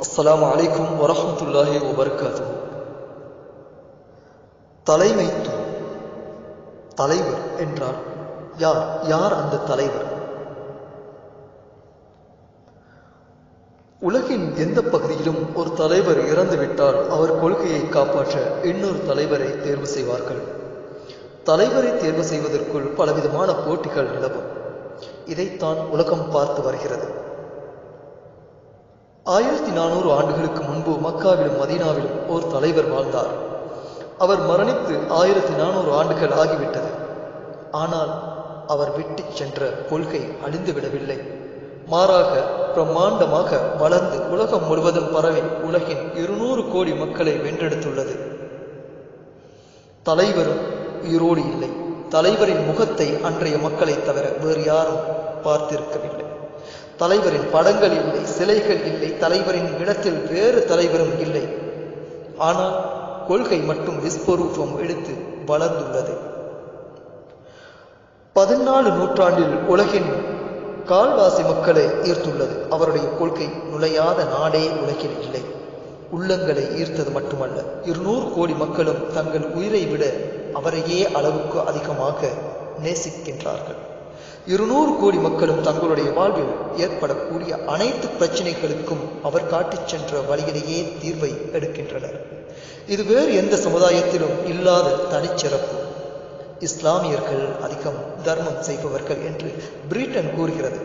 அஸ்லாம் அலைக்கும் வரமத்துல்லாஹி வபர்காது தலைமைத்துவம் தலைவர் என்றால் யார்? யார் அந்த தலைவர்? உலகின் எந்த பகுதியிலும் ஒரு தலைவர் இறந்துவிட்டால் அவர் கொள்கையை காப்பாற்ற இன்னொரு தலைவரை தேர்வு செய்வார்கள். தலைவரை தேர்வு செய்வதற்குள் பலவிதமான போட்டிகள் நிலவும். இதைத்தான் உலகம் பார்த்து வருகிறது. ஆயிரத்தி நானூறு ஆண்டுகளுக்கு முன்பு மக்காவிலும் மதீனாவிலும் ஓர் தலைவர் வாழ்ந்தார். அவர் மரணித்து ஆயிரத்தி நானூறு ஆண்டுகள் ஆகிவிட்டது. ஆனால் அவர் விட்டு சென்ற கொள்கை அழிந்துவிடவில்லை. மாறாக பிரம்மாண்டமாக வளர்ந்து உலகம் முழுவதும் பரவி உலகின் இருநூறு கோடி மக்களை வென்றெடுத்துள்ளது. தலைவரும் உயிரோடு இல்லை. தலைவரின் முகத்தை அன்றைய மக்களை தவிர வேறு யாரும் பார்த்திருக்கவில்லை. தலைவரின் படங்கள் இல்லை சிலைகள் இல்லை தலைவரின் இடத்தில் வேறு தலைவரும் இல்லை. ஆனால் கொள்கை மட்டும் விஸ்வரூபம் எடுத்து வளர்ந்துள்ளது. பதினாலு நூற்றாண்டில் உலகின் கால்வாசி மக்களை ஈர்த்துள்ளது. அவருடைய கொள்கை நுழையாத நாடே உலகில் இல்லை. உள்ளங்களை ஈர்த்தது மட்டுமல்ல. இருநூறு கோடி மக்களும் தங்கள் உயிரை விட அவரையே அளவுக்கு அதிகமாக நேசிக்கின்றார்கள். இருநூறு கோடி மக்களும் தங்களுடைய வாழ்வில் ஏற்படக்கூடிய அனைத்து பிரச்சனைகளுக்கும் அவர் காட்டிச் சென்ற வழியிலேயே தீர்வை எடுக்கின்றனர். இது வேறு எந்த சமுதாயத்திலும் இல்லாத தனிச்சிறப்பு. இஸ்லாமியர்கள் அதிகம் தர்மம் செய்பவர்கள் என்று பிரிட்டன் கூறுகிறது.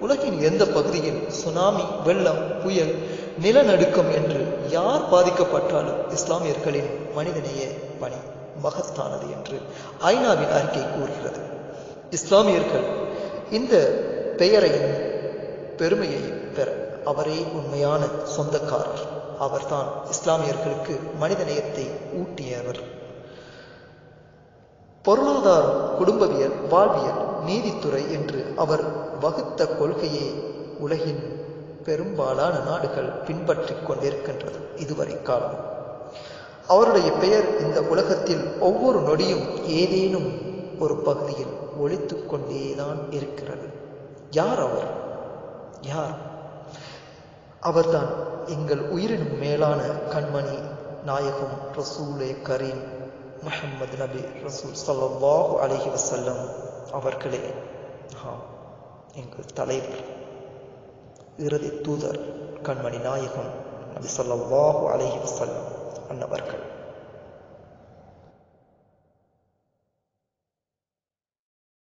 உலகின் எந்த பகுதியில் சுனாமி வெள்ளம் புயல் நிலநடுக்கம் என்று யார் பாதிக்கப்பட்டாலும் இஸ்லாமியர்களின் மனிதநேய பணி மகத்தானது என்று ஐநாவின் அறிக்கை கூறுகிறது. இஸ்லாமியர்கள் இந்த பெயரையும் பெருமையையும் பெற அவரே உண்மையான சொந்தக்காரர். அவர்தான் இஸ்லாமியர்களுக்கு மனிதநேயத்தை ஊட்டியவர். பொருளாதாரம் குடும்பவியல் வாழ்வியல் நீதித்துறை என்று அவர் வகுத்த கொள்கையே உலகின் பெரும்பாலான நாடுகள் பின்பற்றி கொண்டிருக்கின்றது இதுவரை காலம். அவருடைய பெயர் இந்த உலகத்தில் ஒவ்வொரு நொடியும் ஏதேனும் ஒரு பகுதியில் ஒழித்து கொண்டேதான் இருக்கிறது. யார் அவர்? யார்? அவர்தான் எங்கள் உயிரினும் மேலான கண்மணி நாயகம் ரசூலே கரீம் முஹம்மது நபி ரசூல் சல்லாஹூ அலஹி வசல்லம் அவர்களே. ஆம் எங்கள் தலைவர் இறுதி தூதர் கண்மணி நாயகம் நபி சல்லாஹூ அலஹி வசல்லம் அன்னவர்கள்.